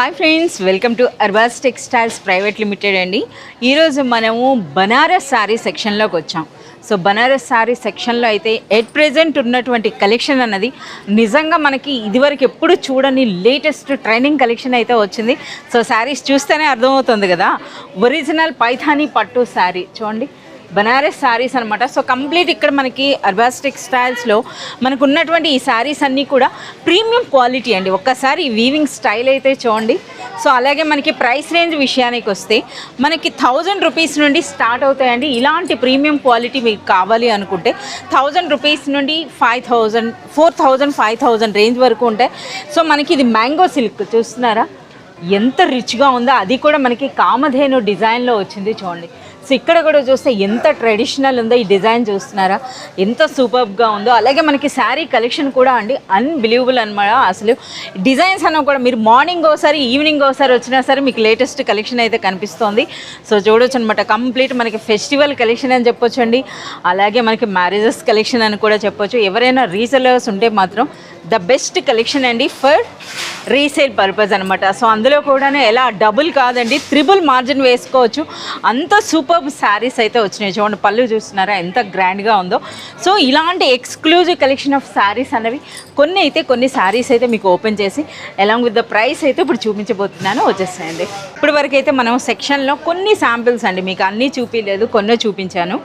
Hi friends welcome to Arbaz textiles private limited అండి. ఈరోజు మనము బనారస్ శారీ సెక్షన్లోకి వచ్చాం. సో బనారస్ శారీ సెక్షన్లో అయితే ఎట్ ప్రెజెంట్ ఉన్నటువంటి కలెక్షన్ అన్నది నిజంగా మనకి ఇదివరకు ఎప్పుడు చూడని లేటెస్ట్ ట్రైనింగ్ కలెక్షన్ అయితే వచ్చింది. సో శారీస్ చూస్తేనే అర్థమవుతుంది కదా. ఒరిజినల్ పైథానీ పట్టు శారీ చూడండి. బనారస్ శారీస్ అనమాట సో కంప్లీట్ ఇక్కడ మనకి అర్బాస్ టెక్స్టైల్స్లో మనకు ఉన్నటువంటి ఈ శారీస్ అన్నీ కూడా ప్రీమియం క్వాలిటీ అండి. ఒక్కసారి ఈ వీవింగ్ స్టైల్ అయితే చూడండి. సో అలాగే మనకి ప్రైస్ రేంజ్ విషయానికి వస్తే మనకి థౌజండ్ రూపీస్ నుండి స్టార్ట్ అవుతాయండి. ఇలాంటి ప్రీమియం క్వాలిటీ మీకు కావాలి అనుకుంటే థౌజండ్ రూపీస్ నుండి five thousand four thousand five thousand range వరకు ఉంటాయి. సో మనకి ఇది మ్యాంగో సిల్క్ చూస్తున్నారా? ఎంత రిచ్గా ఉందో అది కూడా మనకి కామధేను డిజైన్లో వచ్చింది చూడండి. సో ఇక్కడ కూడా చూస్తే ఎంత ట్రెడిషనల్ ఉందో ఈ డిజైన్ చూస్తున్నారా? ఎంత సూపర్గా ఉందో. అలాగే మనకి శారీ కలెక్షన్ కూడా అండి. అన్బిలీవబుల్ అనమాట అసలు డిజైన్స్ అన్న కూడా మీరు మార్నింగ్ ఒకసారి ఈవినింగ్ ఒకసారి వచ్చినా సరే మీకు లేటెస్ట్ కలెక్షన్ అయితే కనిపిస్తోంది. సో చూడొచ్చు అనమాట కంప్లీట్ మనకి ఫెస్టివల్ కలెక్షన్ అని చెప్పొచ్చు అలాగే మనకి మ్యారేజెస్ కలెక్షన్ అని కూడా చెప్పొచ్చు. ఎవరైనా రీసెలర్స్ ఉంటే మాత్రం ద బెస్ట్ కలెక్షన్ అండి ఫర్ రీసేల్ పర్పస్ అనమాట సో అందులో కూడా ఎలా డబుల్ కాదండి త్రిబుల్ మార్జిన్ వేసుకోవచ్చు. అంత సూపర్ శారీస్ అయితే వచ్చినాయి. చూడండి పళ్ళు చూస్తున్నారా? ఎంత గ్రాండ్గా ఉందో. సో ఇలాంటి ఎక్స్క్లూజివ్ కలెక్షన్ ఆఫ్ శారీస్ అనేవి కొన్ని అయితే కొన్ని శారీస్ అయితే మీకు ఓపెన్ చేసి అలాంగ్ విత్ ద ప్రైస్ అయితే ఇప్పుడు చూపించబోతున్నాను. వచ్చేస్తాయండి ఇప్పటి వరకు అయితే మనం సెక్షన్లో కొన్ని శాంపిల్స్ అండి. మీకు అన్నీ చూపించలేదు కొన్ని చూపించాను.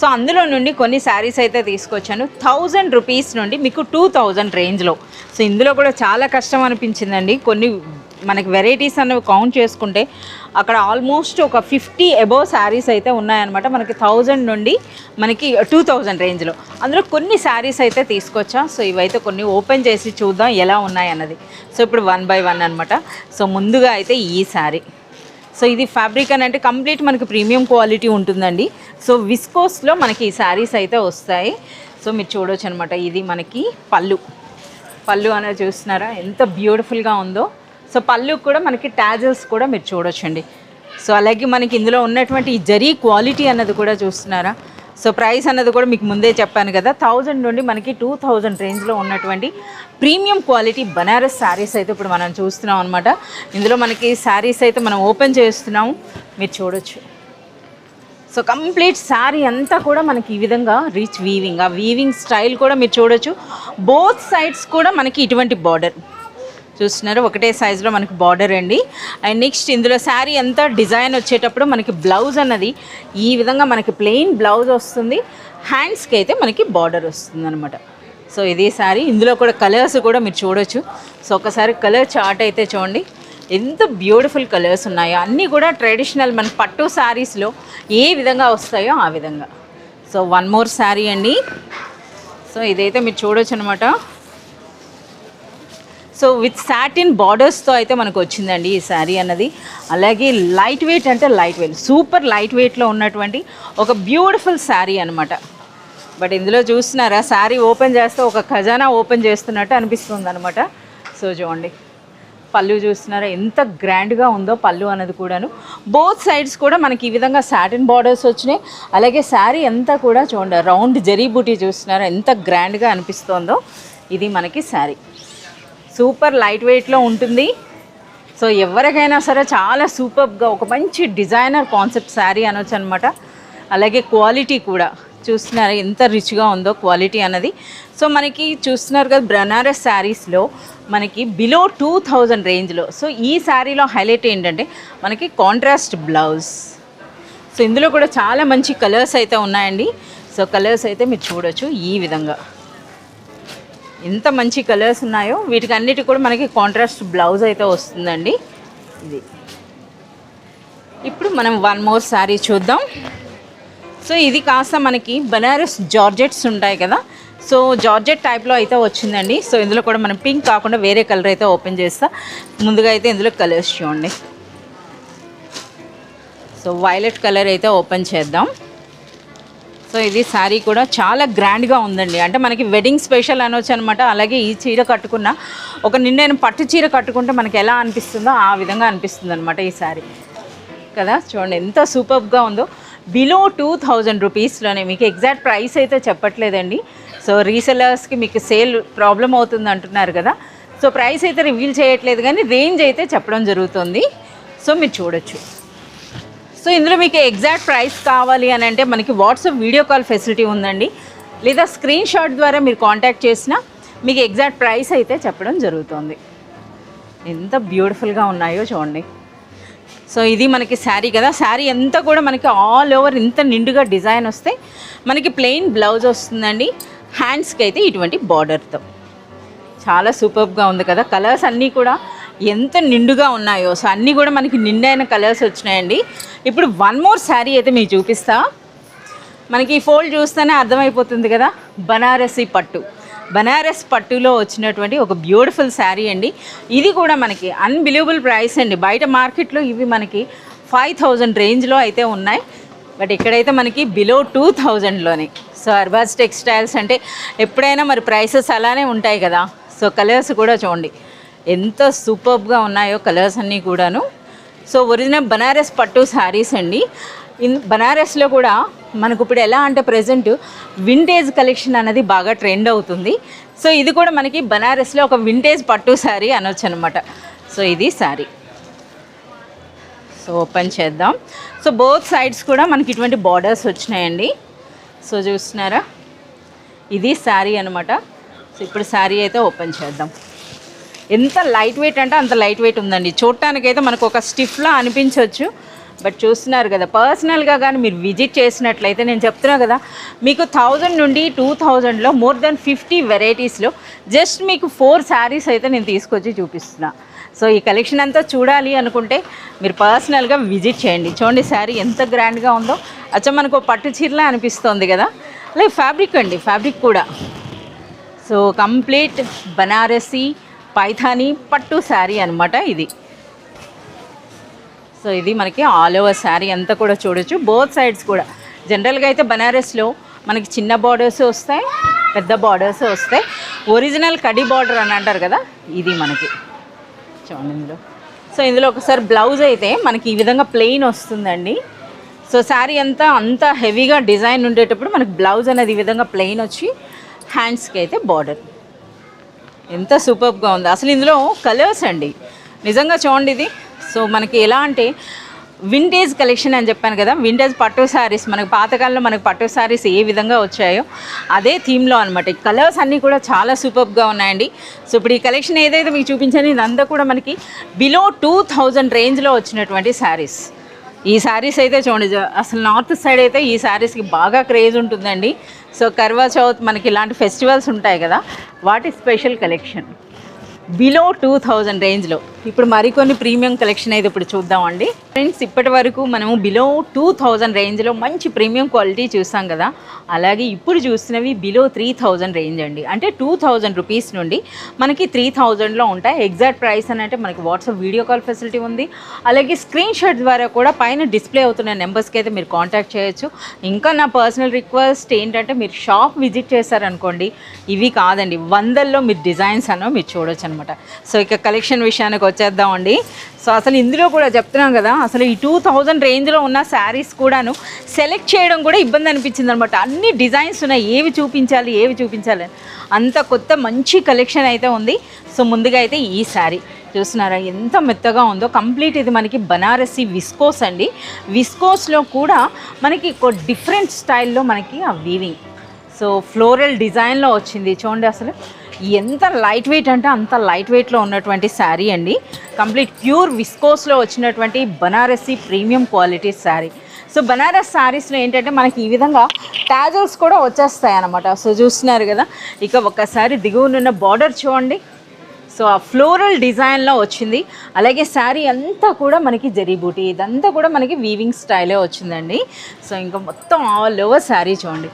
సో అందులో నుండి కొన్ని శారీస్ అయితే తీసుకొచ్చాను. థౌజండ్ రూపీస్ నుండి మీకు టూ థౌజండ్ రేంజ్లో. సో ఇందులో కూడా చాలా కష్టం అనిపించిందండి. కొన్ని మనకి వెరైటీస్ అనేవి కౌంట్ చేసుకుంటే అక్కడ ఆల్మోస్ట్ ఒక ఫిఫ్టీ అబోవ్ శారీస్ అయితే ఉన్నాయన్నమాట. మనకి థౌజండ్ నుండి మనకి టూ థౌజండ్ రేంజ్లో. అందులో కొన్ని శారీస్ అయితే తీసుకొచ్చాం. సో ఇవైతే కొన్ని ఓపెన్ చేసి చూద్దాం ఎలా ఉన్నాయి అన్నది సో ఇప్పుడు వన్ బై వన్ అనమాట సో ముందుగా అయితే ఈ శారీ. సో ఇది ఫ్యాబ్రిక్ అని అంటే కంప్లీట్ మనకి ప్రీమియం క్వాలిటీ ఉంటుందండి. సో విస్కోస్లో మనకి ఈ శారీస్ అయితే వస్తాయి. సో మీరు చూడొచ్చు అనమాట ఇది మనకి పళ్ళు. పళ్ళు అనేది చూస్తున్నారా? ఎంత బ్యూటిఫుల్గా ఉందో. సో పళ్ళు కూడా మనకి ట్యాజల్స్ కూడా మీరు చూడొచ్చండి. సో అలాగే మనకి ఇందులో ఉన్నటువంటి ఈ జరీ క్వాలిటీ అన్నది కూడా చూస్తున్నారా? సో ప్రైస్ అన్నది కూడా మీకు ముందే చెప్పాను కదా. థౌజండ్ నుండి మనకి టూ థౌజండ్ రేంజ్లో ఉన్నటువంటి ప్రీమియం క్వాలిటీ బనారస్ శారీస్ అయితే ఇప్పుడు మనం చూస్తున్నాం అనమాట ఇందులో మనకి శారీస్ అయితే మనం ఓపెన్ చేస్తున్నాము. మీరు చూడొచ్చు. సో కంప్లీట్ శారీ అంతా కూడా మనకి ఈ విధంగా రిచ్ వీవింగ్ ఆ వీవింగ్ స్టైల్ కూడా మీరు చూడొచ్చు. బోత్ సైడ్స్ కూడా మనకి ఇటువంటి బార్డర్. చూస్తున్నారు. ఒకటే సైజులో మనకి బార్డర్ అండి. అండ్ నెక్స్ట్ ఇందులో శారీ అంతా డిజైన్ వచ్చేటప్పుడు మనకి బ్లౌజ్ అన్నది ఈ విధంగా మనకి ప్లెయిన్ బ్లౌజ్ వస్తుంది. హ్యాండ్స్కి అయితే మనకి బార్డర్ వస్తుంది అనమాట సో ఇది శారీ ఇందులో కూడా కలర్స్ కూడా మీరు చూడొచ్చు. సో ఒకసారి కలర్ చార్ట్ అయితే చూడండి. ఎంత బ్యూటిఫుల్ కలర్స్ ఉన్నాయో. అన్నీ కూడా ట్రెడిషనల్ మన పట్టు శారీస్లో ఏ విధంగా వస్తాయో ఆ విధంగా. సో వన్ మోర్ శారీ అండి. సో ఇదైతే మీరు చూడొచ్చు అనమాట సో విత్ సాటిన్ బార్డర్స్తో అయితే మనకు వచ్చిందండి ఈ శారీ అన్నది. అలాగే లైట్ వెయిట్ అంటే లైట్ వెయిట్ సూపర్ లైట్ వెయిట్లో ఉన్నటువంటి ఒక బ్యూటిఫుల్ శారీ అనమాట బట్ ఇందులో చూస్తున్నారా శారీ ఓపెన్ చేస్తే ఒక ఖజానా ఓపెన్ చేస్తున్నట్టు అనిపిస్తుంది అనమాట సో చూడండి పళ్ళు చూస్తున్నారా ఎంత గ్రాండ్గా ఉందో పళ్ళు అన్నది కూడాను. బోత్ సైడ్స్ కూడా మనకి ఈ విధంగా సాటిన్ బార్డర్స్ వచ్చినాయి. అలాగే శారీ అంతా కూడా చూడండి రౌండ్ జరీ బూటీ చూస్తున్నారా ఎంత గ్రాండ్గా అనిపిస్తోందో. ఇది మనకి శారీ. సూపర్ లైట్ వెయిట్లో ఉంటుంది. సో ఎవరికైనా సరే చాలా సూపర్గా ఒక మంచి డిజైనర్ కాన్సెప్ట్ శారీ అనొచ్చు అనమాట అలాగే క్వాలిటీ కూడా. చూస్తున్నారు ఎంత రిచ్గా ఉందో క్వాలిటీ అన్నది. సో మనకి చూస్తున్నారు కదా బనారస్ శారీస్లో మనకి బిలో టూ థౌజండ్ రేంజ్లో సో ఈ శారీలో హైలైట్ ఏంటంటే మనకి కాంట్రాస్ట్ బ్లౌజ్ సో ఇందులో కూడా చాలా మంచి కలర్స్ అయితే ఉన్నాయండి. సో కలర్స్ అయితే మీరు చూడొచ్చు ఈ విధంగా. ఎంత మంచి కలర్స్ ఉన్నాయో వీటికి అన్నిటి కూడా మనకి కాంట్రాస్ట్ బ్లౌజ్ అయితే వస్తుందండి. ఇది. ఇప్పుడు మనం వన్ మోర్ శారీ చూద్దాం. సో ఇది కాస్త మనకి బనారస్ జార్జెట్స్ ఉంటాయి కదా. సో జార్జెట్ టైప్లో అయితే వచ్చిందండి. సో ఇందులో కూడా మనం పింక్ కాకుండా వేరే కలర్ అయితే ఓపెన్ చేస్తా. ముందుగా అయితే ఇందులో కలర్స్ చూడండి. సో వైలెట్ కలర్ అయితే ఓపెన్ చేద్దాం. సో ఇది శారీ కూడా చాలా గ్రాండ్గా ఉందండి. అంటే మనకి వెడ్డింగ్ స్పెషల్ అనొచ్చు అనమాట అలాగే ఈ చీర కట్టుకున్న ఒక నిన్న పట్టు చీర కట్టుకుంటే మనకి ఎలా అనిపిస్తుందో ఆ విధంగా అనిపిస్తుంది అనమాట ఈ శారీ. కదా? చూడండి ఎంత సూపర్గా ఉందో. బిలో టూ థౌజండ్ రూపీస్లోనే మీకు ఎగ్జాక్ట్ ప్రైస్ అయితే చెప్పట్లేదండి. సో రీసెలర్స్కి మీకు సేల్ ప్రాబ్లం అవుతుంది అంటున్నారు కదా? సో ప్రైస్ అయితే రివీల్ చేయట్లేదు కానీ రేంజ్ అయితే చెప్పడం జరుగుతుంది. సో మీరు చూడొచ్చు. సో ఇందులో మీకు ఎగ్జాక్ట్ ప్రైస్ కావాలి అని అంటే మనకి వాట్సాప్ వీడియో కాల్ ఫెసిలిటీ ఉందండి. లేదా స్క్రీన్ షాట్ ద్వారా మీరు కాంటాక్ట్ చేసినా మీకు ఎగ్జాక్ట్ ప్రైస్ అయితే చెప్పడం జరుగుతుంది. ఎంత బ్యూటిఫుల్గా ఉన్నాయో చూడండి. సో ఇది మనకి శారీ కదా. శారీ అంతా కూడా మనకి ఆల్ ఓవర్ ఇంత నిండుగా డిజైన్ వస్తే మనకి ప్లెయిన్ బ్లౌజ్ వస్తుందండి. హ్యాండ్స్కి అయితే ఇటువంటి బార్డర్తో. చాలా సూపర్గా ఉంది కదా. కలర్స్ అన్నీ కూడా ఎంత నిండుగా ఉన్నాయో. సో అన్నీ కూడా మనకి నిండైన కలర్స్ వచ్చినాయండి. ఇప్పుడు వన్ మోర్ శారీ అయితే మీకు చూపిస్తా. మనకి ఈ ఫోల్డ్ చూస్తేనే అర్థమైపోతుంది కదా బనారసి పట్టు. బనారస్ పట్టులో వచ్చినటువంటి ఒక బ్యూటిఫుల్ శారీ అండి. ఇది కూడా మనకి అన్బిలీవబుల్ ప్రైస్ అండి. బయట మార్కెట్లో ఇవి మనకి ఫైవ్ థౌజండ్ రేంజ్లో అయితే ఉన్నాయి. బట్ ఇక్కడైతే మనకి బిలో టూ థౌజండ్లోనే. సో అర్బాజ్ టెక్స్టైల్స్ అంటే ఎప్పుడైనా మరి ప్రైసెస్ అలానే ఉంటాయి కదా. సో కలర్స్ కూడా చూడండి. ఎంత సూపర్గా ఉన్నాయో కలర్స్ అన్నీ కూడాను. సో ఒరిజినల్ బనారస్ పట్టు శారీస్ అండి. ఇన్ బనారస్లో కూడా మనకు ఇప్పుడు ఎలా అంటే ప్రజెంట్ వింటేజ్ కలెక్షన్ అనేది బాగా ట్రెండ్ అవుతుంది. సో ఇది కూడా మనకి బనారస్లో ఒక వింటేజ్ పట్టు శారీ అనొచ్చు అనమాట సో ఇది శారీ సో ఓపెన్ చేద్దాం. సో బోత్ సైడ్స్ కూడా మనకి ఇటువంటి బార్డర్స్ వచ్చినాయండి. సో చూస్తున్నారా? ఇది శారీ అనమాట సో ఇప్పుడు శారీ అయితే ఓపెన్ చేద్దాం. ఎంత లైట్ వెయిట్ అంటే అంత లైట్ వెయిట్ ఉందండి. చూడటానికైతే మనకు ఒక స్టిఫ్లా అనిపించవచ్చు బట్ చూస్తున్నారు కదా పర్సనల్గా కానీ మీరు విజిట్ చేసినట్లయితే నేను చెప్తున్నా కదా మీకు థౌజండ్ నుండి టూ థౌజండ్లో మోర్ దెన్ ఫిఫ్టీ వెరైటీస్లో జస్ట్ మీకు ఫోర్ శారీస్ అయితే నేను తీసుకొచ్చి చూపిస్తున్నా. సో ఈ కలెక్షన్ అంతా చూడాలి అనుకుంటే మీరు పర్సనల్గా విజిట్ చేయండి. చూడండి శారీ ఎంత గ్రాండ్గా ఉందో. అచ్చా మనకు పట్టు చీరలా అనిపిస్తుంది కదా. లైక్ ఫ్యాబ్రిక్ అండి ఫ్యాబ్రిక్ కూడా. సో కంప్లీట్ బనారసీ పైథానీ పట్టు శారీ అనమాట ఇది. సో ఇది మనకి ఆల్ ఓవర్ శారీ అంతా కూడా చూడొచ్చు. బోత్ సైడ్స్ కూడా. జనరల్గా అయితే బనారస్లో మనకి చిన్న బార్డర్స్ వస్తాయి పెద్ద బార్డర్స్ వస్తాయి. ఒరిజినల్ కడి బార్డర్ అని అంటారు కదా ఇది మనకి. చూడండి ఇందులో. సో ఇందులో ఒకసారి బ్లౌజ్ అయితే మనకి ఈ విధంగా ప్లెయిన్ వస్తుందండి. సో శారీ అంతా అంత హెవీగా డిజైన్ ఉండేటప్పుడు మనకి బ్లౌజ్ అనేది ఈ విధంగా ప్లెయిన్ వచ్చి హ్యాండ్స్కి అయితే బార్డర్. ఎంత సూపర్గా ఉంది. అసలు ఇందులో కలర్స్ అండి. నిజంగా చూడండి ఇది. సో మనకి ఎలా అంటే వింటేజ్ కలెక్షన్ అని చెప్పాను కదా. వింటేజ్ పట్టు శారీస్ మనకు పాతకాలంలో మనకు పట్టు శారీస్ ఏ విధంగా వచ్చాయో అదే థీమ్లో అనమాట కలర్స్ అన్నీ కూడా చాలా సూపర్గా ఉన్నాయండి. సో ఇప్పుడు ఈ కలెక్షన్ ఏదైతే మీకు చూపించాను ఇదంతా కూడా మనకి బిలో టూ థౌజండ్ రేంజ్లో వచ్చినటువంటి శారీస్ ఈ శారీస్ అయితే చూడండి అసలు నార్త్ సైడ్ అయితే ఈ శారీస్కి బాగా క్రేజ్ ఉంటుందండి. సో కర్వా చౌత్ మనకి ఇలాంటి ఫెస్టివల్స్ ఉంటాయి కదా వాటి special collection below two thousand రేంజ్లో ఇప్పుడు మరికొన్ని ప్రీమియం కలెక్షన్ అయితే ఇప్పుడు చూద్దామండి. ఫ్రెండ్స్ ఇప్పటి వరకు మనము బిలో టూ థౌజండ్ రేంజ్లో మంచి ప్రీమియం క్వాలిటీ చూసాం కదా. అలాగే ఇప్పుడు చూసినవి బిలో త్రీ థౌజండ్ రేంజ్ అండి. అంటే టూ థౌజండ్ రూపీస్ నుండి మనకి త్రీ థౌజండ్లో ఉంటాయి. ఎగ్జాక్ట్ ప్రైస్ అని అంటే మనకి వాట్సాప్ వీడియో కాల్ ఫెసిలిటీ ఉంది. అలాగే స్క్రీన్ షాట్ ద్వారా కూడా పైన డిస్ప్లే అవుతున్న నెంబర్స్కి అయితే మీరు కాంటాక్ట్ చేయొచ్చు. ఇంకా నా పర్సనల్ రిక్వెస్ట్ ఏంటంటే మీరు షాప్ విజిట్ చేశారనుకోండి ఇవి కాదండి వందల్లో మీరు డిజైన్స్ అనో మీరు చూడొచ్చు అనమాట సో ఇక కలెక్షన్ విషయానికి వచ్చేద్దామండి. సో అసలు ఇందులో కూడా చెప్తున్నాం కదా అసలు ఈ టూ థౌజండ్ రేంజ్లో ఉన్న శారీస్ కూడాను సెలెక్ట్ చేయడం కూడా ఇబ్బంది అనిపించింది అనమాట అన్ని డిజైన్స్ ఉన్నాయి ఏవి చూపించాలి ఏవి చూపించాలి అని. అంత కొత్త మంచి కలెక్షన్ అయితే ఉంది. సో ముందుగా అయితే ఈ శారీ చూస్తున్నారా ఎంత మెత్తగా ఉందో. కంప్లీట్ ఇది మనకి బనారసి విస్కోస్ అండి. విస్కోస్లో కూడా మనకి డిఫరెంట్ స్టైల్లో మనకి ఆ వీవింగ్ సో ఫ్లోరల్ డిజైన్లో వచ్చింది. చూడండి అసలు ఎంత లైట్ వెయిట్ అంటే అంత లైట్ వెయిట్లో ఉన్నటువంటి శారీ అండి. కంప్లీట్ ప్యూర్ విస్కోస్లో వచ్చినటువంటి Banarasi premium quality sari so Banaras శారీస్లో ఏంటంటే మనకి ఈ విధంగా టాజల్స్ కూడా వచ్చేస్తాయి అన్నమాట. సో చూస్తున్నారు కదా ఇక ఒక్కసారి దిగువనున్న బార్డర్ చూడండి. సో ఆ ఫ్లోరల్ డిజైన్లో వచ్చింది. అలాగే శారీ అంతా కూడా మనకి జరీబూటీ ఇదంతా కూడా మనకి వీవింగ్ స్టైలే వచ్చిందండి. సో ఇంకా మొత్తం ఆల్ ఓవర్ శారీ చూడండి.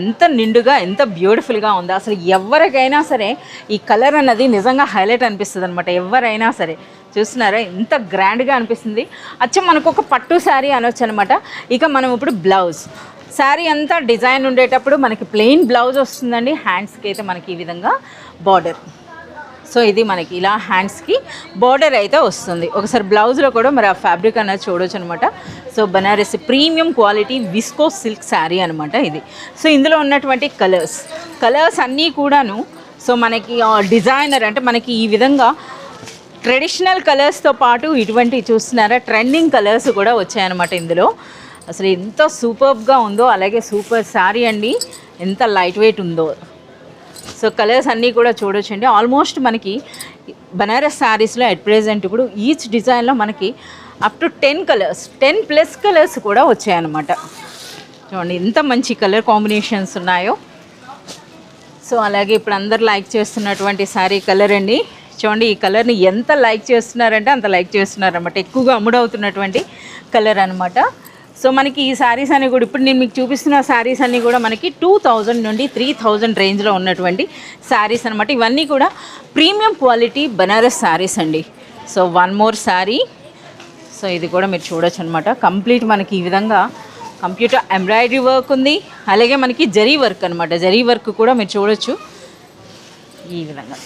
ఎంత నిండుగా ఎంత బ్యూటిఫుల్గా ఉందో. అసలు ఎవరికైనా సరే ఈ కలర్ అన్నది నిజంగా హైలైట్ అనిపిస్తుంది అనమాట ఎవరైనా సరే. చూస్తున్నారా? ఎంత గ్రాండ్గా అనిపిస్తుంది. అచ్చం మనకు ఒక పట్టు శారీ అనొచ్చు అనమాట ఇక మనం ఇప్పుడు బ్లౌజ్. శారీ అంతా డిజైన్ ఉండేటప్పుడు మనకి ప్లెయిన్ బ్లౌజ్ వస్తుందండి. హ్యాండ్స్కి అయితే మనకి ఈ విధంగా బార్డర్. సో ఇది మనకి ఇలా హ్యాండ్స్కి బార్డర్ అయితే వస్తుంది. ఒకసారి బ్లౌజ్లో కూడా మరి ఆ ఫ్యాబ్రిక్ అనేది చూడొచ్చు అనమాట so Banaras premium quality viscose silk sari అనమాట ఇది. సో ఇందులో ఉన్నటువంటి కలర్స్ కలర్స్ అన్నీ కూడాను సో మనకి డిజైనర్ అంటే మనకి ఈ విధంగా ట్రెడిషనల్ కలర్స్తో పాటు ఇటువంటి చూస్తున్నారా ట్రెండింగ్ కలర్స్ కూడా వచ్చాయన్నమాట ఇందులో. అసలు ఎంత సూపర్గా ఉందో అలాగే సూపర్ శారీ అండి. ఎంత లైట్ వెయిట్ ఉందో. సో కలర్స్ అన్నీ కూడా చూడొచ్చండి. ఆల్మోస్ట్ మనకి బనారస్ శారీస్లో అట్ ప్రెజెంట్ ఇప్పుడు ఈచ్ డిజైన్లో మనకి up to ten colours ten plus colours కూడా వచ్చాయన్నమాట. చూడండి ఎంత మంచి కలర్ కాంబినేషన్స్ ఉన్నాయో. సో అలాగే ఇప్పుడు అందరు లైక్ చేస్తున్నటువంటి శారీ కలర్ అండి. చూడండి ఈ కలర్ని ఎంత లైక్ చేస్తున్నారంటే అంత లైక్ చేస్తున్నారనమాట ఎక్కువగా అమ్ముడవుతున్నటువంటి కలర్ అనమాట సో మనకి ఈ శారీస్ అన్ని కూడా ఇప్పుడు నేను మీకు చూపిస్తున్న శారీస్ అన్ని కూడా మనకి టూ థౌజండ్ నుండి త్రీ థౌజండ్ రేంజ్లో ఉన్నటువంటి శారీస్ అనమాట ఇవన్నీ కూడా ప్రీమియం క్వాలిటీ బనారస్ శారీస్ అండి. So one more sari so ఇది కూడా మీరు చూడొచ్చు అనమాట కంప్లీట్ మనకి ఈ విధంగా కంప్యూటర్ ఎంబ్రాయిడరీ వర్క్ ఉంది. అలాగే మనకి జరీ వర్క్ అనమాట జరీ వర్క్ కూడా మీరు చూడొచ్చు. ఈ విధంగా.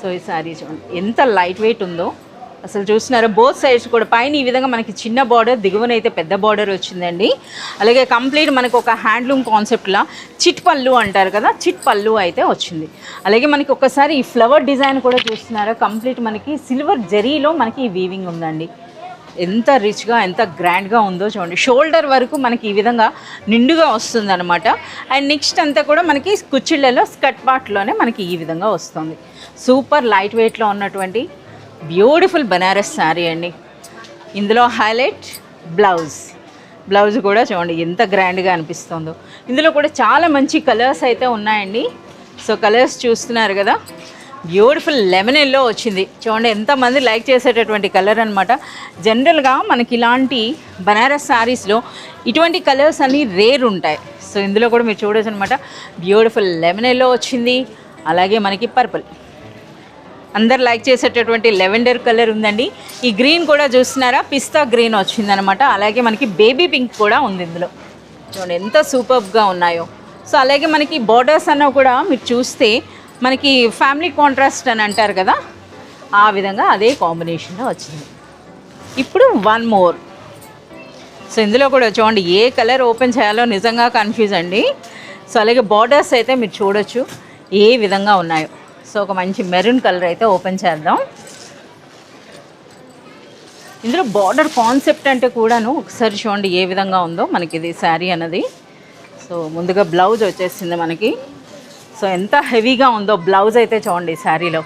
సో ఈ శారీ చూడండి. ఎంత లైట్ వెయిట్ ఉందో. అసలు చూస్తున్నారా బోత్ సైడ్స్ కూడా. పైన ఈ విధంగా మనకి చిన్న బార్డర్ దిగువన అయితే పెద్ద బార్డర్ వచ్చిందండి. అలాగే కంప్లీట్ మనకు ఒక హ్యాండ్లూమ్ కాన్సెప్ట్లా చిట్ పళ్ళు అంటారు కదా చిట్ పళ్ళు అయితే వచ్చింది. అలాగే మనకి ఒకసారి ఈ ఫ్లవర్ డిజైన్ కూడా చూస్తున్నారా కంప్లీట్ మనకి సిల్వర్ జరీలో మనకి ఈ వీవింగ్ ఉందండి. ఎంత రిచ్గా ఎంత గ్రాండ్గా ఉందో చూడండి. షోల్డర్ వరకు మనకి ఈ విధంగా నిండుగా వస్తుంది అనమాట అండ్ నెక్స్ట్ అంతా కూడా మనకి కుచ్చిళ్ళలో స్కట్ పార్ట్లోనే మనకి ఈ విధంగా వస్తుంది. సూపర్ లైట్ వెయిట్లో ఉన్నటువంటి బ్యూటిఫుల్ బనారస్ శారీ అండి. ఇందులో హైలైట్ బ్లౌజ్. బ్లౌజ్ కూడా చూడండి ఎంత గ్రాండ్గా అనిపిస్తుందో. ఇందులో కూడా చాలా మంచి కలర్స్ అయితే ఉన్నాయండి. సో కలర్స్ చూస్తున్నారు కదా బ్యూటిఫుల్ లెమన్ ఎల్లో వచ్చింది. చూడండి ఎంతమంది లైక్ చేసేటటువంటి కలర్ అనమాట జనరల్గా మనకి ఇలాంటి బనారస్ శారీస్లో ఇటువంటి కలర్స్ అన్నీ రేర్ ఉంటాయి. సో ఇందులో కూడా మీరు చూడొచ్చు అనమాట బ్యూటిఫుల్ లెమన్ ఎల్లో వచ్చింది అలాగే మనకి పర్పుల్. అందరు లైక్ చేసేటటువంటి లెవెండర్ కలర్ ఉందండి. ఈ గ్రీన్ కూడా చూస్తున్నారా? పిస్తా గ్రీన్ వచ్చిందనమాట. అలాగే మనకి బేబీ పింక్ కూడా ఉంది ఇందులో. చూడండి ఎంత సూపర్గా ఉన్నాయో. సో అలాగే మనకి బార్డర్స్ అన్న కూడా మీరు చూస్తే మనకి ఫ్యామిలీ కాంట్రాస్ట్ అని అంటారు కదా ఆ విధంగా అదే కాంబినేషన్లో వచ్చింది. ఇప్పుడు వన్ మోర్. సో ఇందులో కూడా చూడండి ఏ కలర్ ఓపెన్ చేయాలో నిజంగా కన్ఫ్యూజ్ అండి. సో అలాగే బార్డర్స్ అయితే మీరు చూడొచ్చు ఏ విధంగా ఉన్నాయో. సో ఒక మంచి మెరూన్ కలర్ అయితే ఓపెన్ చేద్దాం. ఇందులో బార్డర్ కాన్సెప్ట్ అంటే కూడాను ఒకసారి చూడండి ఏ విధంగా ఉందో మనకి ఇది శారీ అన్నది. సో ముందుగా బ్లౌజ్ వచ్చేసింది మనకి. సో ఎంత హెవీగా ఉందో బ్లౌజ్ అయితే చూడండి శారీలో.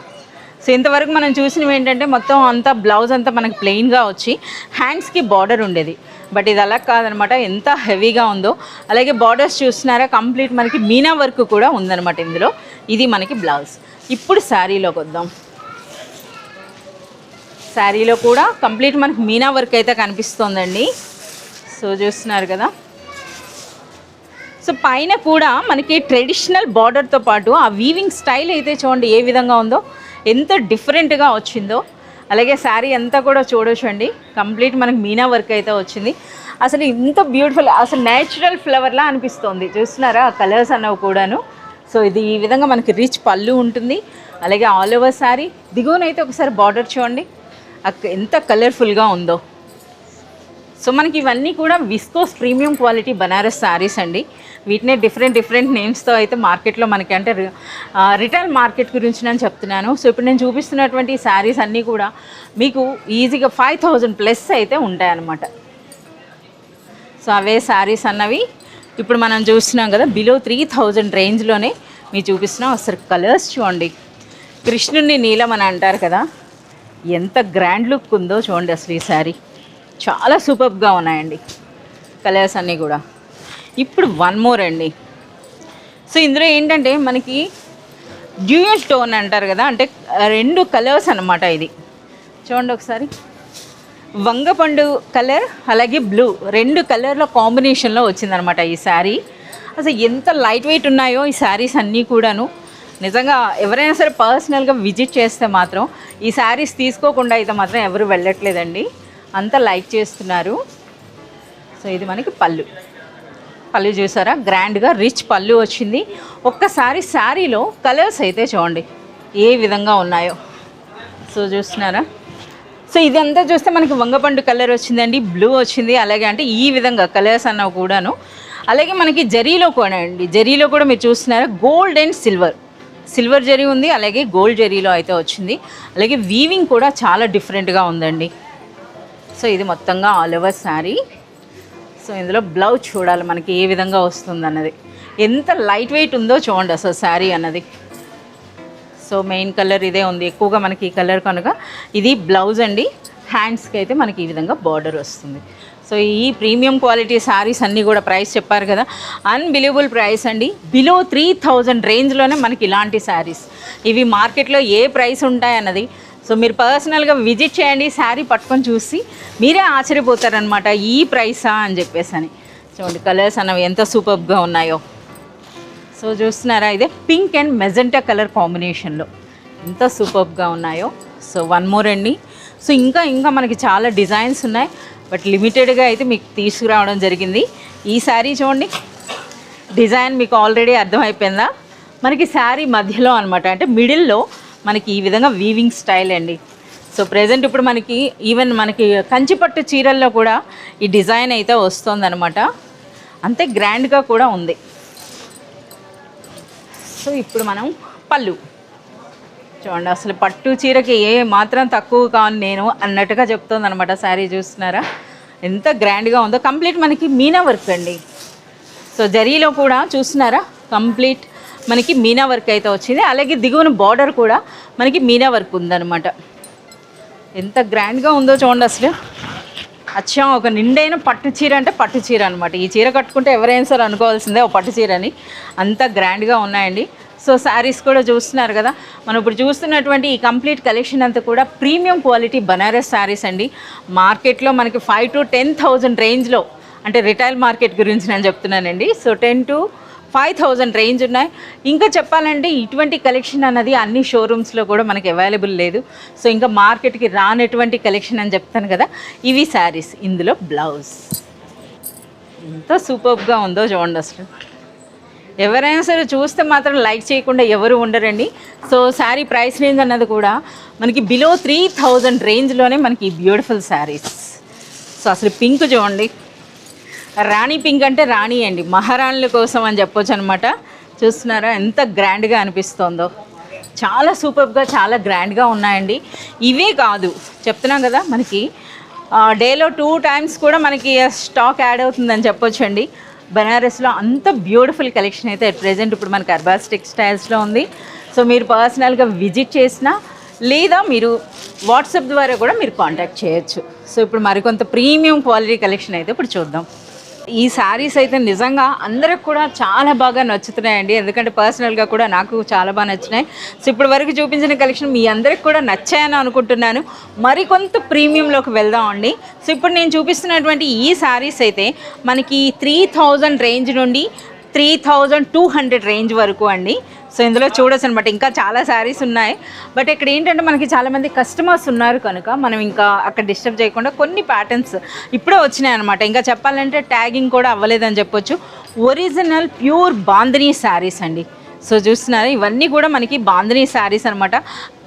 సో ఇంతవరకు మనం చూసినవి ఏంటంటే మొత్తం అంతా బ్లౌజ్ అంతా మనకి ప్లెయిన్గా వచ్చి హ్యాండ్స్కి బార్డర్ ఉండేది. బట్ ఇది అలా కాదనమాట ఎంత హెవీగా ఉందో. అలాగే బార్డర్స్ చూస్తున్నారా కంప్లీట్ మనకి మీనా వర్క్ కూడా ఉందన్నమాట ఇందులో. ఇది మనకి బ్లౌజ్ ఇప్పుడు శారీలోకి వద్దాం. శారీలో కూడా కంప్లీట్ మనకి మీనా వర్క్ అయితే కనిపిస్తోందండి. సో చూస్తున్నారు కదా. సో పైన కూడా మనకి ట్రెడిషనల్ బార్డర్తో పాటు ఆ వీవింగ్ స్టైల్ అయితే చూడండి ఏ విధంగా ఉందో ఎంత డిఫరెంట్గా వచ్చిందో. అలాగే శారీ అంతా కూడా చూడొచ్చండి. కంప్లీట్ మనకి మీనా వర్క్ అయితే వచ్చింది. అసలు ఇంత బ్యూటిఫుల్ అసలు నేచురల్ ఫ్లవర్లా అనిపిస్తుంది. చూస్తున్నారా? ఆ కలర్స్ అన్నవి కూడాను. సో ఇది ఈ విధంగా మనకి రిచ్ పళ్ళు ఉంటుంది. అలాగే ఆల్ ఓవర్ శారీ దిగువనైతే ఒకసారి బార్డర్ చూడండి. ఎంత కలర్ఫుల్గా ఉందో. సో మనకి ఇవన్నీ కూడా viscose premium quality Banaras saris అండి. వీటినే డిఫరెంట్ డిఫరెంట్ నేమ్స్తో అయితే మార్కెట్లో మనకి అంటే రిటైల్ మార్కెట్ గురించి నేను చెప్తున్నాను. సో ఇప్పుడు నేను చూపిస్తున్నటువంటి శారీస్ అన్నీ కూడా మీకు ఈజీగా ఫైవ్ థౌజండ్ ప్లస్ అయితే ఉంటాయన్నమాట. సో అవే శారీస్ అన్నవి. ఇప్పుడు మనం చూస్తున్నాం కదా బిలో త్రీ థౌజండ్ రేంజ్లోనే మీరు చూపిస్తున్నాం అసలు కలర్స్ చూడండి. కృష్ణుడిని నీలం అని అంటారు కదా ఎంత గ్రాండ్ లుక్ ఉందో చూడండి అసలు ఈ శారీ చాలా సూపర్గా ఉన్నాయండి కలర్స్ అన్నీ కూడా. ఇప్పుడు వన్ మోర్ అండి. సో ఇందులో ఏంటంటే మనకి డ్యూయల్ టోన్ అంటారు కదా అంటే రెండు కలర్స్ అనమాట ఇది. చూడండి ఒకసారి. వంగపండు కలర్ అలాగే బ్లూ రెండు కలర్ల కాంబినేషన్లో వచ్చిందనమాట ఈ శారీ. అసలు ఎంత లైట్ వెయిట్ ఉన్నాయో ఈ శారీస్ అన్నీ కూడాను. నిజంగా ఎవరైనా సరే పర్సనల్గా విజిట్ చేస్తే మాత్రం ఈ శారీస్ తీసుకోకుండా అయితే మాత్రం ఎవరు వెళ్ళట్లేదండి. అంత లైక్ చేస్తున్నారు. సో ఇది మనకి పళ్ళు. పళ్ళు చూసారా? గ్రాండ్గా రిచ్ పళ్ళు వచ్చింది. ఒక్కసారి శారీలో కలర్స్ అయితే చూడండి. ఏ విధంగా ఉన్నాయో. సో చూస్తున్నారా? సో ఇదంతా చూస్తే మనకి వంగపండు కలర్ వచ్చిందండి బ్లూ వచ్చింది. అలాగే అంటే ఈ విధంగా కలర్స్ అన్నవి కూడాను. అలాగే మనకి జరీలో కూడా అండి జరీలో కూడా మీరు చూస్తున్నారా gold and silver. Silver zari ఉంది అలాగే గోల్డ్ జరీలో అయితే వచ్చింది. అలాగే వీవింగ్ కూడా చాలా డిఫరెంట్గా ఉందండి. సో ఇది మొత్తంగా ఆల్ ఓవర్ శారీ. సో ఇందులో బ్లౌజ్ చూడాలి మనకి ఏ విధంగా వస్తుంది అన్నది ఎంత లైట్ వెయిట్ ఉందో చూడండి అసలు శారీ అన్నది. సో మెయిన్ కలర్ ఇదే ఉంది. ఎక్కువగా మనకి ఈ కలర్ కనుక ఇది బ్లౌజ్ అండి. హ్యాండ్స్కి అయితే మనకి ఈ విధంగా బార్డర్ వస్తుంది. సో ఈ ప్రీమియం క్వాలిటీ శారీస్ అన్నీ కూడా ప్రైస్ చెప్పారు కదా. అన్బిలీవబుల్ ప్రైస్ అండి. బిలో త్రీ థౌజండ్ రేంజ్లోనే మనకి ఇలాంటి శారీస్ ఇవి మార్కెట్లో ఏ ప్రైస్ ఉంటాయన్నది సో మీరు పర్సనల్గా విజిట్ చేయండి. శారీ పట్టుకొని చూసి మీరే ఆశ్చర్యపోతారనమాట ఈ ప్రైసా అని చెప్పేసి అని. చూడండి కలర్స్ అన్నవి ఎంత సూపర్గా ఉన్నాయో. సో చూస్తున్నారా? ఇదే పింక్ అండ్ మెజెంటా కలర్ కాంబినేషన్లో. ఎంత సూపర్గా ఉన్నాయో. సో వన్ మోర్ అండి. సో ఇంకా ఇంకా మనకి చాలా డిజైన్స్ ఉన్నాయి. బట్ లిమిటెడ్గా అయితే మీకు తీసుకురావడం జరిగింది. ఈ శారీ చూడండి. డిజైన్ మీకు ఆల్రెడీ అర్థమైపోయిందా? మనకి శారీ మధ్యలో అనమాట అంటే మిడిల్లో మనకి ఈ విధంగా వీవింగ్ స్టైల్ అండి. సో ప్రజెంట్ ఇప్పుడు మనకి ఈవెన్ మనకి కంచిపట్టు చీరల్లో కూడా ఈ డిజైన్ అయితే వస్తుందన్నమాట. అంతే గ్రాండ్గా కూడా ఉంది. సో ఇప్పుడు మనం పళ్ళు. చూడండి అసలు పట్టు చీరకి ఏ మాత్రం తక్కువ కాను నేను అన్నట్టుగా చెప్తుంది అనమాట శారీ చూస్తున్నారా? ఎంత గ్రాండ్గా ఉందో. కంప్లీట్ మనకి మీనా వర్క్ అండి. సో జరీలో కూడా చూస్తున్నారా? కంప్లీట్ మనకి మీనా వర్క్ అయితే వచ్చింది. అలాగే దిగువన బార్డర్ కూడా మనకి మీనా వర్క్ ఉందన్నమాట. ఎంత గ్రాండ్గా ఉందో చూడండి అసలు. అచ్చం ఒక నిండైన పట్టు చీర అంటే పట్టు చీర అనమాట ఈ చీర కట్టుకుంటే ఎవరైనా సరే అనుకోవాల్సిందే ఒక పట్టు చీర అని అంత గ్రాండ్గా ఉన్నాయండి. సో శారీస్ కూడా చూస్తున్నారు కదా. మనం ఇప్పుడు చూస్తున్నటువంటి ఈ కంప్లీట్ కలెక్షన్ అంతా కూడా ప్రీమియం క్వాలిటీ బనారస్ శారీస్ అండి. మార్కెట్లో మనకి ఫైవ్ టు టెన్ థౌజండ్ రేంజ్లో అంటే రిటైల్ మార్కెట్ గురించి నేను చెప్తున్నానండి. So ten to five thousand range ఉన్నాయి. ఇంకా చెప్పాలంటే ఇటువంటి కలెక్షన్ అన్నది అన్ని షోరూమ్స్లో కూడా మనకి అవైలబుల్ లేదు. సో ఇంకా మార్కెట్కి రానటువంటి కలెక్షన్ అని చెప్తాను కదా. ఇవి శారీస్ ఇందులో బ్లౌజ్. ఎంత సూపర్గా ఉందో చూడండి అసలు. ఎవరైనా సరే చూస్తే మాత్రం లైక్ చేయకుండా ఎవరు ఉండరండి. సో శారీ ప్రైస్ రేంజ్ అన్నది కూడా మనకి బిలో త్రీ థౌజండ్ రేంజ్లోనే మనకి బ్యూటిఫుల్ శారీస్. సో అసలు పింక్ చూడండి. రాణి పింక్ అంటే రాణి అండి. మహారాణుల కోసం అని చెప్పొచ్చు అనమాట చూస్తున్నారా? ఎంత గ్రాండ్గా అనిపిస్తుందో. చాలా సూపర్గా చాలా గ్రాండ్గా ఉన్నాయండి. ఇవే కాదు చెప్తున్నాం కదా మనకి డేలో టూ టైమ్స్ కూడా మనకి స్టాక్ యాడ్ అవుతుందని చెప్పొచ్చండి బనారస్లో అంత బ్యూటిఫుల్ కలెక్షన్ అయితే ప్రెజెంట్ ఇప్పుడు మనకి అర్బాస్ టెక్స్టైల్స్లో ఉంది. సో మీరు పర్సనల్గా విజిట్ చేసినా లేదా మీరు వాట్సాప్ ద్వారా కూడా మీరు కాంటాక్ట్ చేయొచ్చు. సో ఇప్పుడు మరికొంత ప్రీమియం క్వాలిటీ కలెక్షన్ అయితే ఇప్పుడు చూద్దాం. ఈ శారీస్ అయితే నిజంగా అందరికి కూడా చాలా బాగా నచ్చుతున్నాయండి. ఎందుకంటే పర్సనల్గా కూడా నాకు చాలా బాగా నచ్చినాయి సో ఇప్పటి వరకు చూపించిన కలెక్షన్ మీ అందరికి కూడా నచ్చాయని అనుకుంటున్నాను. మరికొంత ప్రీమియంలోకి వెళ్దాం అండి సో ఇప్పుడు నేను చూపిస్తున్నటువంటి ఈ శారీస్ అయితే మనకి త్రీ థౌజండ్ రేంజ్ నుండి three thousand two hundred range వరకు అండి. సో ఇందులో చూడొచ్చు అనమాట ఇంకా చాలా శారీస్ ఉన్నాయి. బట్ ఇక్కడ ఏంటంటే మనకి చాలామంది కస్టమర్స్ ఉన్నారు కనుక మనం ఇంకా అక్కడ డిస్టర్బ్ చేయకుండా కొన్ని ప్యాటర్న్స్ ఇప్పుడే వచ్చినాయి అనమాట ఇంకా చెప్పాలంటే ట్యాగింగ్ కూడా అవ్వలేదని చెప్పొచ్చు. ఒరిజినల్ ప్యూర్ బాందినీ శారీస్ అండి. సో చూస్తున్నారా? ఇవన్నీ కూడా మనకి బాందినీ శారీస్ అనమాట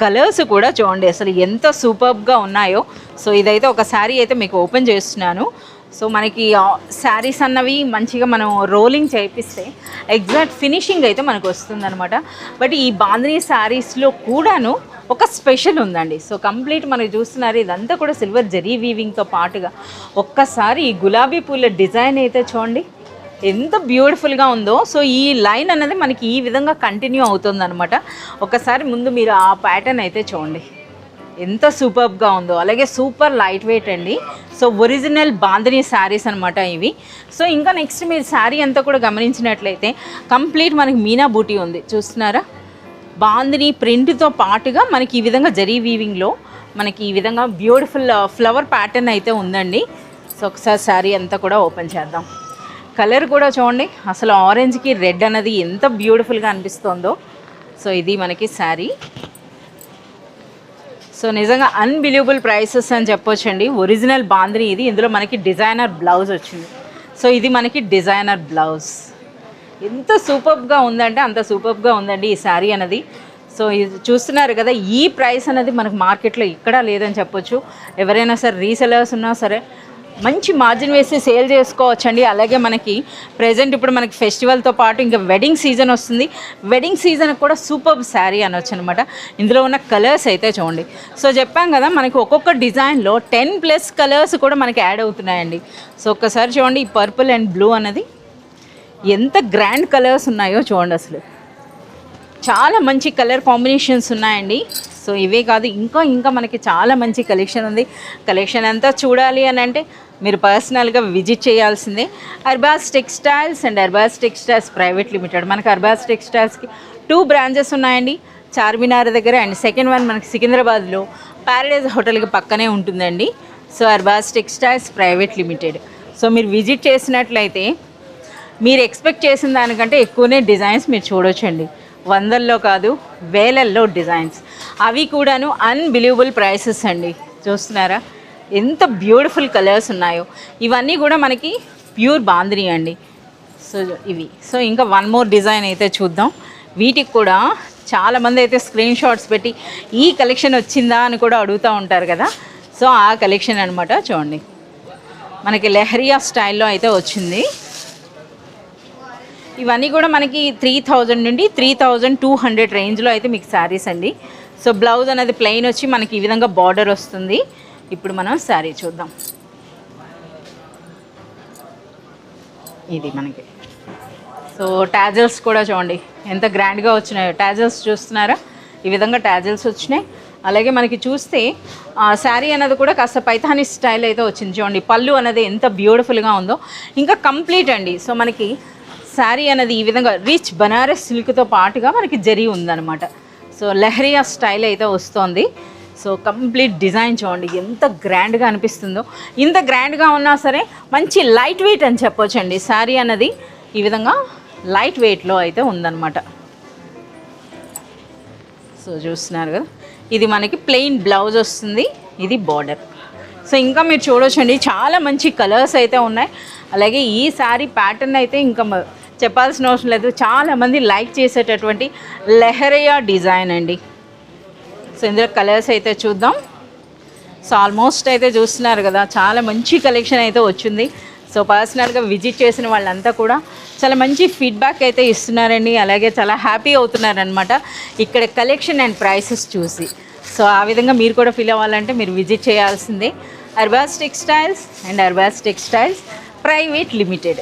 కలర్స్ కూడా చూడండి అసలు ఎంత సూపర్గా ఉన్నాయో. సో ఇదైతే ఒక శారీ అయితే మీకు ఓపెన్ చేస్తున్నాను. సో మనకి శారీస్ అన్నవి మంచిగా మనం రోలింగ్ చేపిస్తే ఎగ్జాక్ట్ ఫినిషింగ్ అయితే మనకు వస్తుందన్నమాట. బట్ ఈ బాంద్రీ శారీస్లో కూడాను ఒక స్పెషల్ ఉందండి. సో కంప్లీట్ మనం చూస్తున్నారు ఇదంతా కూడా సిల్వర్ జరీ వీవింగ్తో పాటుగా. ఒక్కసారి ఈ గులాబీ పూల డిజైన్ అయితే చూడండి. ఎంత బ్యూటిఫుల్గా ఉందో. సో ఈ లైన్ అన్నది మనకి ఈ విధంగా కంటిన్యూ అవుతుంది అనమాట ఒకసారి ముందు మీరు ఆ ప్యాటర్న్ అయితే చూడండి. ఎంత సూపర్గా ఉందో. అలాగే సూపర్ లైట్ వెయిట్ అండి. సో ఒరిజినల్ బాందినీ శారీస్ అనమాట ఇవి. సో ఇంకా నెక్స్ట్ మీరు శారీ అంతా కూడా గమనించినట్లయితే కంప్లీట్ మనకి మీనా బూటీ ఉంది. చూస్తున్నారా? బాందిని ప్రింట్తో పాటుగా మనకి ఈ విధంగా జరీ వీవింగ్లో మనకి ఈ విధంగా బ్యూటిఫుల్ ఫ్లవర్ ప్యాటర్న్ అయితే ఉందండి. సో ఒకసారి శారీ అంతా కూడా ఓపెన్ చేద్దాం. కలర్ కూడా చూడండి. అసలు ఆరెంజ్కి రెడ్ అన్నది ఎంత బ్యూటిఫుల్గా అనిపిస్తుందో. సో ఇది మనకి శారీ సో నిజంగా అన్బిలీవబుల్ ప్రైసెస్ అని చెప్పొచ్చండి. ఒరిజినల్ బాంద్రీ ఇది. ఇందులో మనకి డిజైనర్ బ్లౌజ్ వచ్చింది. సో ఇది మనకి డిజైనర్ బ్లౌజ్ ఎంత సూపర్గా ఉందంటే అంత సూపర్గా ఉందండి ఈ శారీ అనేది. సో ఇది చూస్తున్నారు కదా ఈ ప్రైస్ అనేది మనకు మార్కెట్లో ఇక్కడ లేదని చెప్పొచ్చు. ఎవరైనా సరే రీసెలర్స్ ఉన్నా సరే మంచి మార్జిన్ వేసి సేల్ చేసుకోవచ్చండి. అలాగే మనకి ప్రజెంట్ ఇప్పుడు మనకి ఫెస్టివల్తో పాటు ఇంకా వెడ్డింగ్ సీజన్ వస్తుంది. వెడ్డింగ్ సీజన్ కూడా సూపర్ శారీ అనొచ్చు అనమాట ఇందులో ఉన్న కలర్స్ అయితే చూడండి. సో చెప్పాం కదా మనకి ఒక్కొక్క డిజైన్లో టెన్ ప్లస్ కలర్స్ కూడా మనకి యాడ్ అవుతున్నాయండి. సో ఒక్కసారి చూడండి ఈ పర్పుల్ అండ్ బ్లూ అన్నది. ఎంత గ్రాండ్ కలర్స్ ఉన్నాయో చూడండి అసలు. చాలా మంచి కలర్ కాంబినేషన్స్ ఉన్నాయండి. సో ఇవే కాదు ఇంకా ఇంకా మనకి చాలా మంచి కలెక్షన్ ఉంది. కలెక్షన్ అంతా చూడాలి అని అంటే మీరు పర్సనల్గా విజిట్ చేయాల్సిందే. Arbaz textiles and Arbaz textiles private limited మనకి అర్బాస్ టెక్స్టైల్స్కి టూ బ్రాంచెస్ ఉన్నాయండి. చార్మినార్ దగ్గర అండ్ సెకండ్ వన్ మనకి సికింద్రాబాద్లో ప్యారడైజ్ హోటల్కి పక్కనే ఉంటుందండి. So Arbaz textiles private limited so మీరు విజిట్ చేసినట్లయితే మీరు ఎక్స్పెక్ట్ చేసిన దానికంటే ఎక్కువనే డిజైన్స్ మీరు చూడొచ్చండి. వందల్లో కాదు వేలల్లో డిజైన్స్. అవి కూడాను అన్బిలీవబుల్ ప్రైసెస్ అండి. చూస్తున్నారా? ఎంత బ్యూటిఫుల్ కలర్స్ ఉన్నాయో. ఇవన్నీ కూడా మనకి ప్యూర్ బాందిని అండి. సో ఇవి. సో ఇంకా వన్ మోర్ డిజైన్ అయితే చూద్దాం. వీటికి కూడా చాలామంది అయితే స్క్రీన్ షాట్స్ పెట్టి ఈ కలెక్షన్ వచ్చిందా? అని కూడా అడుగుతూ ఉంటారు కదా. సో ఆ కలెక్షన్ అనమాట చూడండి. మనకి లెహరియా స్టైల్లో అయితే వచ్చింది. ఇవన్నీ కూడా మనకి త్రీ థౌజండ్ నుండి త్రీ థౌజండ్ టూ హండ్రెడ్ రేంజ్లో అయితే మీకు శారీస్ అండి. సో బ్లౌజ్ అనేది ప్లెయిన్ వచ్చి మనకి ఈ విధంగా బార్డర్ వస్తుంది. ఇప్పుడు మనం శారీ చూద్దాం. ఇది మనకి. సో టాజల్స్ కూడా చూడండి. ఎంత గ్రాండ్గా వచ్చినాయో. టాజల్స్ చూస్తున్నారా? ఈ విధంగా టాజల్స్ వచ్చినాయి. అలాగే మనకి చూస్తే శారీ అనేది కూడా కాస్త పైథాని స్టైల్ అయితే వచ్చింది చూడండి. పళ్ళు అనేది ఎంత బ్యూటిఫుల్గా ఉందో. ఇంకా కంప్లీట్ అండి. సో మనకి శారీ అనేది ఈ విధంగా రిచ్ బనారస్ సిల్క్తో పాటుగా మనకి జరి ఉందన్నమాట. సో లెహరియా స్టైల్ అయితే వస్తోంది. సో కంప్లీట్ డిజైన్ చూడండి ఎంత గ్రాండ్గా అనిపిస్తుందో. ఇంత గ్రాండ్గా ఉన్నా సరే మంచి లైట్ వెయిట్ అని చెప్పొచ్చండి. శారీ అన్నది ఈ విధంగా లైట్ వెయిట్లో అయితే ఉందన్నమాట. సో చూస్తున్నారు కదా. ఇది మనకి ప్లెయిన్ బ్లౌజ్ వస్తుంది. ఇది బార్డర్. సో ఇంకా మీరు చూడొచ్చండి. చాలా మంచి కలర్స్ అయితే ఉన్నాయి. అలాగే ఈ శారీ ప్యాటర్న్ అయితే ఇంకా చెప్పాల్సిన అవసరం లేదు. చాలామంది లైక్ చేసేటటువంటి లెహరియా డిజైన్ అండి. సో ఇందులో కలర్స్ అయితే చూద్దాం. సో ఆల్మోస్ట్ అయితే చూస్తున్నారు కదా చాలా మంచి కలెక్షన్ అయితే వచ్చింది. సో పర్సనల్గా విజిట్ చేసిన వాళ్ళంతా కూడా చాలా మంచి ఫీడ్బ్యాక్ అయితే ఇస్తున్నారండి. అలాగే చాలా హ్యాపీ అవుతున్నారనమాట ఇక్కడ కలెక్షన్ అండ్ ప్రైసెస్ చూసి. సో ఆ విధంగా మీరు కూడా ఫీల్ అవ్వాలంటే మీరు విజిట్ చేయాల్సిందే. Arbaz textiles and Arbaz textiles private limited